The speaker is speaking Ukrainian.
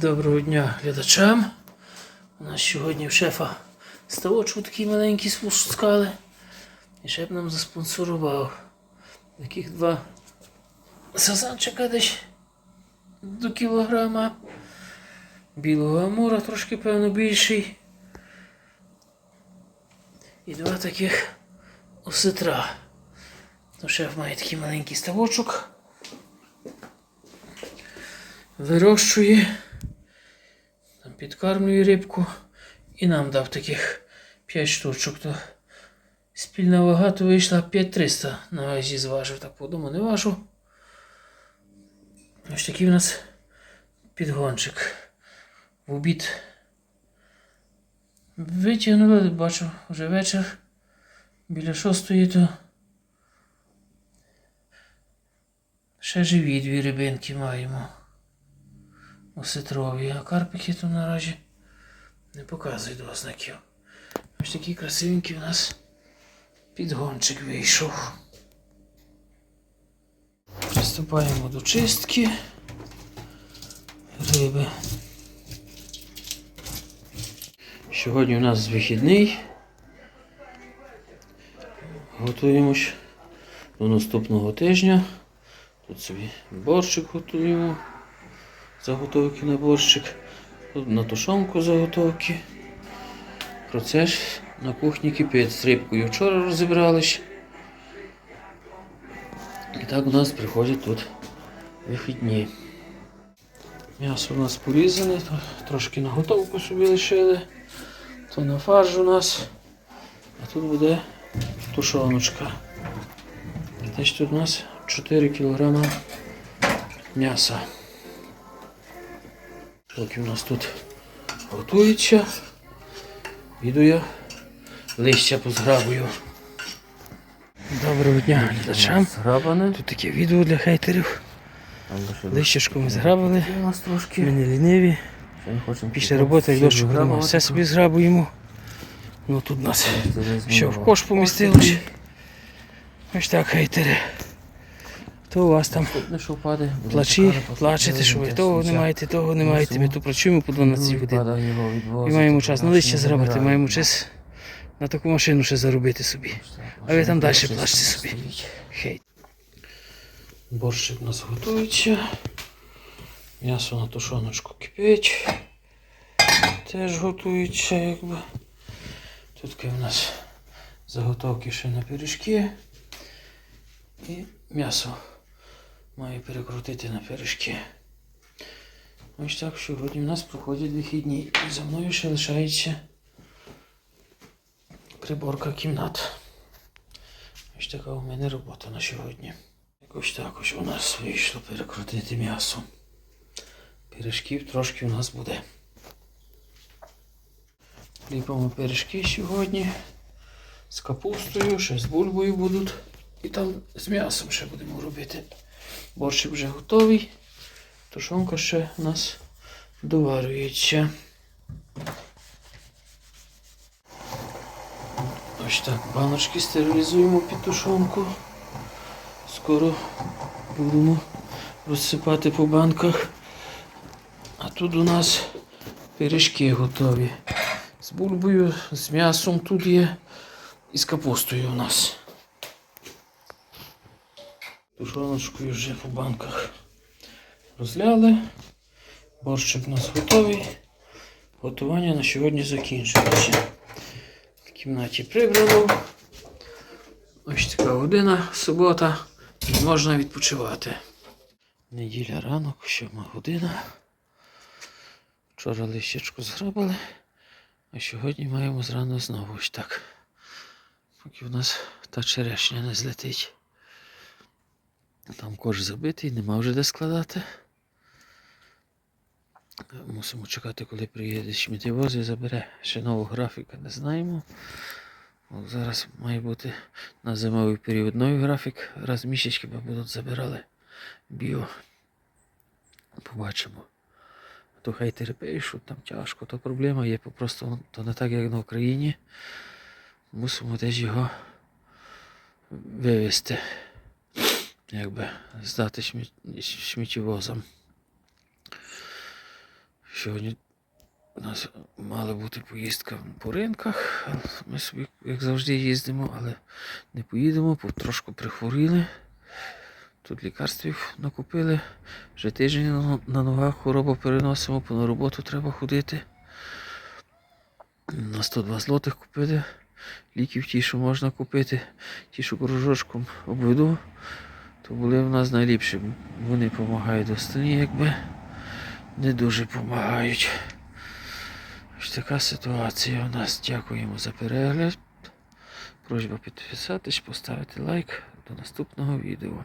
Доброго дня глядачам. У нас сьогодні в шефа ставочку такий маленький спускали. І шеф нам заспонсорував таких два сазанчика десь до кілограма. Білого амура трошки певно більший. І два таких осетра. То шеф має такий маленький ставочок. Вирощує, підкармлює рибку і нам дав таких 5 штучок. То спільна вага то вийшла 5300 на вазі зважив, так подумав, не важу. Ось такий у нас підгончик. В обід витягнули, бачу, вже вечір. Біля шостої то ще живі дві рибинки маємо у ситрові, а карпики то наразі не показують ознаків. Ось такий красивенький у нас підгончик вийшов. Приступаємо до чистки риби. Сьогодні у нас вихідний. Готуємось до наступного тижня. Тут собі борщик готуємо заготовки на борщик, на тушонку заготовки. Процес на кухні кипить. З рибкою вчора розібрались. І так у нас приходять тут вихідні. М'ясо у нас порізане, трошки на готовку собі лишили. То на фарш у нас. А тут буде тушоночка. Десь тут у нас 4 кг м'яса. Поки у нас тут готується, іду я листя позграбую. Доброго дня глядачам. Тут таке відео для хейтерів. Лищечко ми зграбили. У. Ми не ліниві. Ще Після роботи, як всі дощ будемо, все собі зграбуємо. Ну тут у нас все в кош помістилось. Ось так, хейтери. То у вас там плачі, плачете, що ви того не маєте, того не маєте. Ми тут працюємо по 12 Ну, годин. І маємо час на лище зробити, маємо час на таку машину ще заробити собі. А ви там далі плачте собі. Хейт. Борщик у нас готується. М'ясо на тушоночку кипить. Теж готується, якби. Тут в нас заготовки ще на пиріжки. І м'ясо маю перекрутити на пиріжки. Ось так сьогодні в нас проходять вихідні. За мною ще лишається приборка кімнат. Ось така у мене робота на сьогодні. Якось так ось у нас вийшло перекрутити м'ясо. Пиріжків трошки у нас буде. Ліпимо пиріжки сьогодні. З капустою, ще з бульбою будуть. І там з м'ясом ще будемо робити. Борщик вже готовий. Тушонка ще у нас доварюється. Ось так, баночки стерилізуємо під тушонку. Скоро будемо розсипати по банках. А тут у нас пиріжки готові. З бульбою, з м'ясом тут є і з капустою у нас. Тушоночкою вже по банках розляли. Борщик у нас готовий. Готування на сьогодні закінчилося. В кімнаті прибрано. Ось така година, субота. І можна відпочивати. Неділя ранок, сьома година. Вчора лищечку зграбили, а сьогодні маємо зрано знову ось так. Поки в нас та черешня не злетить. Там кош забитий, нема вже де складати. Мусимо чекати, коли приїде сміттєвоз і забере. Ще нового графіка не знаємо. От зараз має бути на зимовий період новий графік. Раз в хіба будуть забирали біо. Побачимо. То хейтери пишуть, там тяжко, то проблема є, просто то не так, як на Україні. Мусимо десь його вивезти, якби здати сміттєвозам. Сьогодні у нас мала бути поїздка по ринках. Ми собі, як завжди, їздимо, але не поїдемо, бо трошки прихворіли. Тут лікарствів накупили. Вже тиждень на- ногах хворобу переносимо, бо на роботу треба ходити. На 102 злотих купили. Ліків ті, що можна купити, ті, що кружочком обведу, то були в нас найліпші. Вони допомагають останні, якби не дуже допомагають. Ось така ситуація у нас. Дякуємо за перегляд. Просьба підписатись, поставити лайк. До наступного відео.